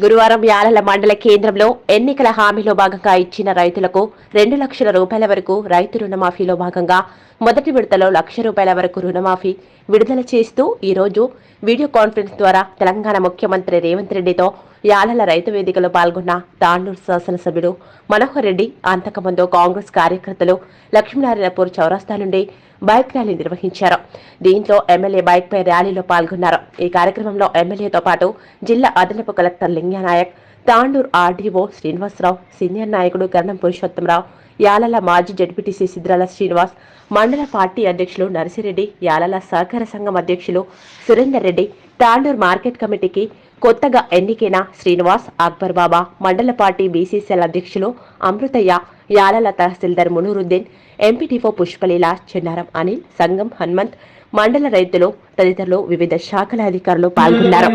గురువారం యాలల మండల కేంద్రంలో ఎన్నికల హామీలో భాగంగా ఇచ్చిన రైతులకు రెండు లక్షల రూపాయల వరకు రైతు రుణమాఫీలో భాగంగా మొదటి విడతలో లక్ష రూపాయల వరకు రుణమాఫీ విడుదల చేస్తూ ఈరోజు వీడియో కాన్ఫరెన్స్ ద్వారా తెలంగాణ ముఖ్యమంత్రి రేవంత్ రెడ్డితో యాలల రైతు వేదికలో పాల్గొన్న తాండూరు శాసనసభ్యుడు మనోహర్ రెడ్డి అంతకుముందు కాంగ్రెస్ కార్యకర్తలు లక్ష్మీనారాయణపూర్ చౌరస్తా నుండి బైక్ ర్యాలీ నిర్వహించారు. దీంతో ఎమ్మెల్యే బైక్పై ర్యాలీలో పాల్గొన్నారు. ఈ కార్యక్రమంలో ఎమ్మెల్యేతో పాటు జిల్లా అదనపు collector Linganayak Tandur RDO Srinivasarao senior నాయకుడు గర్ణం పురుషోత్తమరావు యాలల మాజీ జడ్పీటీసీ సిద్రాల శ్రీనివాస్ మండల పార్టీ అధ్యక్షులు నర్సిరెడ్డి యాలల సహకార సంఘం అధ్యక్షులు సురేందర్ రెడ్డి తాండూర్ మార్కెట్ కమిటీకి కొత్తగా ఎన్నికైన శ్రీనివాస్ అక్బర్ బాబా మండల పార్టీ బీసీసీఎల్ అధ్యక్షులు అమృతయ్య యాలల తహసీల్దార్ మునూరుద్దీన్ ఎంపీటీఓ పుష్పలీల చెన్నారం అనిల్ సంగం హనుమంత్ మండల రైతులు తదితరులు వివిధ శాఖల అధికారులు పాల్గొన్నారు.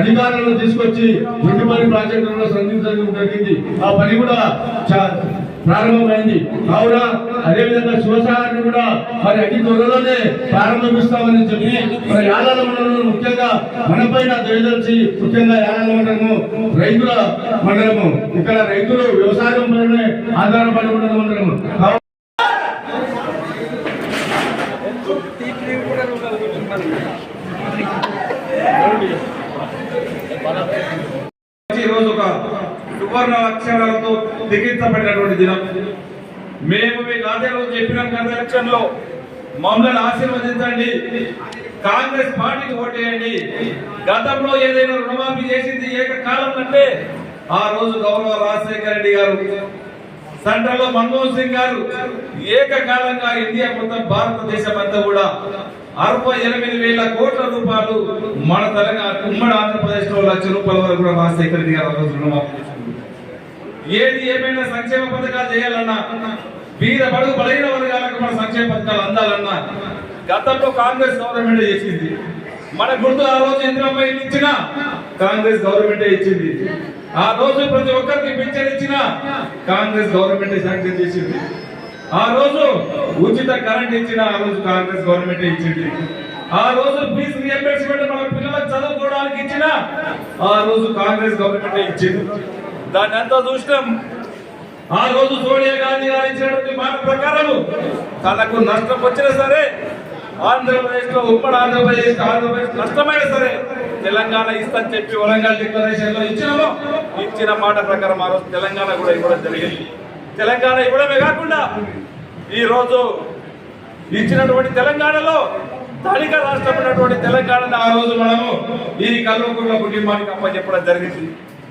అధికారులను తీసుకొచ్చి జుండిపల్లి ప్రాజెక్టులను సంధించడం జరిగింది. ఆ పని కూడా ప్రారంభమైంది. కావున అదేవిధంగా శివసాగర్ని కూడా మరి అతి త్వరలోనే ప్రారంభిస్తామని చెప్పి మన యాదాల మండలంలో ముఖ్యంగా మనపైన దయదలిచి ముఖ్యంగా యాదాల మండలము రైతుల మండలము ఇక్కడ రైతులు వ్యవసాయం పైనే ఆధారపడి ఉండడం మండలము. కావున రోజు ఒక సువర్ణ అక్షరాలతో లిఖించబడినటువంటి దినం. మేము మీకు అదే రోజు చెప్పినాం గత ఎలక్షన్లో మమ్మల్ని ఆశీర్వదించండి. కాంగ్రెస్ పార్టీకి ఓటేయండి. గతంలో ఏదైనా రుణమాఫీ చేసింది ఏకకాలం అంటే ఆ రోజు గౌరవ రాజశేఖర రెడ్డి గారు సెంట్రల్లో మన్మోహన్ సింగ్ గారు ఏకకాలంగా ఇండియా మొత్తం భారతదేశం అంతా కూడా అరవై ఎనిమిది వేల కోట్ల రూపాయలు మన తెలంగాణ ఉమ్మడి ఆంధ్రప్రదేశ్లో లక్ష రూపాయల వరకు కూడా రాజశేఖర రెడ్డి గారు ఆ రోజు రుణమాఫీ చేశారు. ఏది ఏమైనా సంక్షేమ పథకాలు చేయాలన్నా వీర బడుగు బలహీన వర్గాలకు మన సంక్షేమ పథకాలు అందాలన్నా గతంలో కాంగ్రెస్ గవర్నమెంట్ చేసింది. మన గుర్తు ఆ రోజు ఇంద్రమ్మ ఇచ్చిన కాంగ్రెస్ గవర్నమెంట్ ఇచ్చింది. ఆ రోజు ప్రతి ఒక్కరికి పింఛన్ ఇచ్చిన కాంగ్రెస్ గవర్నమెంట్ శాంక్షన్ చేసింది. ఆ రోజు ఉచిత కరెంట్ ఇచ్చిన ఆ రోజు కాంగ్రెస్ గవర్నమెంట్ ఇచ్చింది. ఆ రోజు ఫీజు రియంబర్స్మెంట్ మన పిల్లలకు చదువుకోవడానికి ఇచ్చిన ఆ రోజు కాంగ్రెస్ గవర్నమెంట్ ఇచ్చింది. దాన్ని అంతా చూసినాం. ఆ రోజు సోనియా గాంధీ గారు ఇచ్చినటువంటి మాట ప్రకారము తనకు నష్టం వచ్చినా సరే ఆంధ్రప్రదేశ్లో ఉమ్మడి ఆంధ్రప్రదేశ్ ఆంధ్రప్రదేశ్ నష్టమైనా సరే తెలంగాణ ఇస్తా చెప్పి వరంగల్ డిక్లరేషన్లో ఇచ్చినాము. ఇచ్చిన మాట ప్రకారం ఆ రోజు తెలంగాణ కూడా ఇవ్వడం జరిగింది. తెలంగాణ ఇవ్వడమే కాకుండా ఈ రోజు ఇచ్చినటువంటి తెలంగాణలో స్థానిక రాష్ట్రం ఉన్నటువంటి తెలంగాణను ఆ రోజు మనము ఈ కల్వకుంట్ల కుటుంబానికి అప్పచెప్పడం జరిగింది.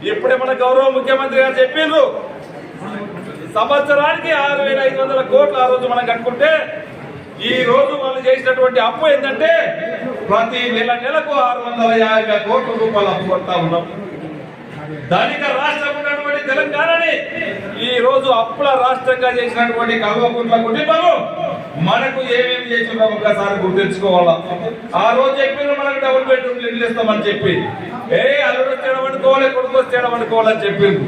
ఇప్పుడే మన గౌరవ ముఖ్యమంత్రి గారు చెప్పిండ్రు. సంవత్సరానికి ఆరు వేల ఐదు వందల కోట్లు ఆ రోజు మనం కట్టుకుంటే ఈ రోజు వాళ్ళు చేసినటువంటి అప్పు ఏంటంటే ప్రతి నెల నెలకు ఆరు వందల యాభై కోట్ల రూపాయలు అప్పు కొడతా ఉన్నాం. ధనిక రాష్ట్రం ఉన్నటువంటి తెలంగాణని ఈ రోజు అప్పుల రాష్ట్రంగా చేసినటువంటి కల్వకుంట్ల కుటుంబము మనకు ఏమేమి చేసినా ఒక్కసారి గుర్తించుకోవాలా ఆ రోజు చెప్పిన మనకు డబుల్ బెడ్రూమ్ ఇల్లు ఇస్తామని చెప్పి. ఏ అల్లుడు వచ్చేయడం అనుకోవాలి కొడుకు అనుకోవాలని చెప్పింది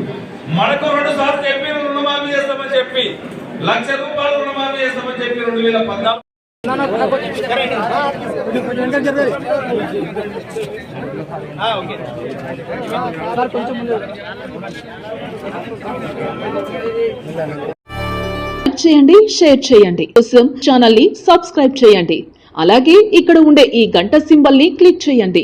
మనకు రెండు సార్లు చెప్పి రుణమాఫీ చేస్తామని చెప్పి. లక్ష రూపాయలు రుణమాఫీ చేస్తామని చెప్పి రెండు వేల పద్నాలుగు. చేయండి షేర్ చేయండి. కోసం ఛానల్ని సబ్స్క్రైబ్ చేయండి. అలాగే ఇక్కడ ఉండే ఈ గంట సింబల్ని క్లిక్ చేయండి.